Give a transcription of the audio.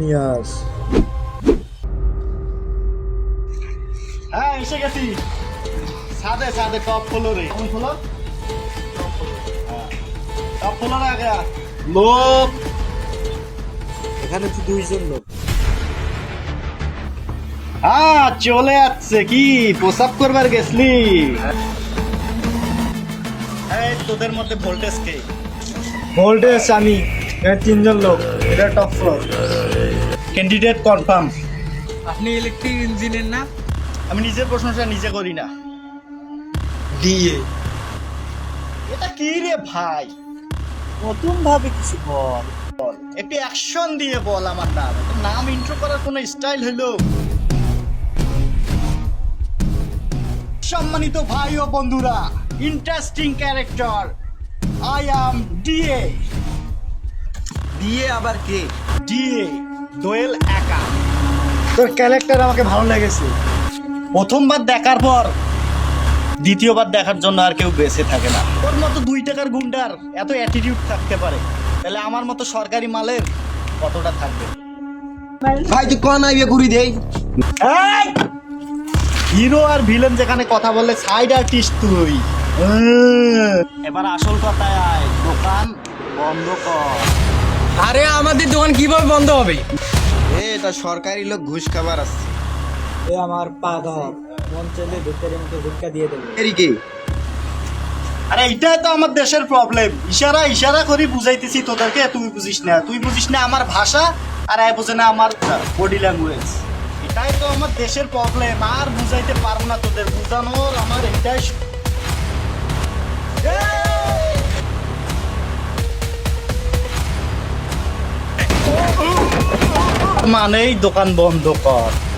Genius হ্যাঁ এসে গেছি। সাদে সাদে টপ ফ্লোরে। কোন ফ্লোর টপ ফ্লোরে আগে লোক। এখানে তো দুইজন লোক। হ্যাঁ চলে যাচ্ছে কি প্রসাব করবার গেছলি? এই তোদের মধ্যে ভোল্টেজ কে? ভোল্টেজ আমি তিনজন লোক। এটা টপ ফ্লোর ক্যান্ডিডেট কনফার্ম আপনি ইলেকট্রিক ইঞ্জিনিয়ার না? আমি নিজের প্রশংসা নিজে করি না। ডিএ এটা কি রে ভাই? নতুন ভাবে কিছু বল। বল। একটু অ্যাকশন দিয়ে বল আমার নাম। নাম ইন্ট্রো করার কোনো স্টাইল হইল সম্মানিত ভাই ও বন্ধুরা interesting character I am DA দিয়ে আবার কে? ডিএ দোয়েল একা। তোর ক্যারেক্টার আমাকে ভালো লেগেছে। প্রথমবার দেখার পর দ্বিতীয়বার দেখার জন্য আর কেউ বেঁচে থাকে না। ওর মতো দুই টাকার গুন্ডার এত অ্যাটিটিউড থাকতে পারে। তাহলে আমার মতো সরকারি মালের কতটা থাকবে? ভাই তুই কোন আইবে ঘুরি দেই? হিরো আর ভিলেন যেখানে কথা বলে সাইড আর্টিস্ট তুই। এবার আসল কথায় আয় দোকান বন্ধ কর। আরে আমাদের দোকান কীভাবে বন্ধ হবে? এটা সরকারি লোক ঘুষ খাবার আসছে। এ আমার পা ধর মন চাইলে দিয়ে দেবে। আরে এইটাই তো আমার দেশের প্রবলেম ইশারা ইশারা করি বুঝাইতেছি তোদেরকে তুই বুঝিস না। তুই বুঝিস না আমার ভাষা আর আয় বুঝে না আমার বডি ল্যাঙ্গুয়েজ এটাই তো আমার দেশের প্রবলেম আর বুঝাইতে পারব না তোদের। বুঝানোর আমার এটাই মানেই দোকান বন্ধ কর।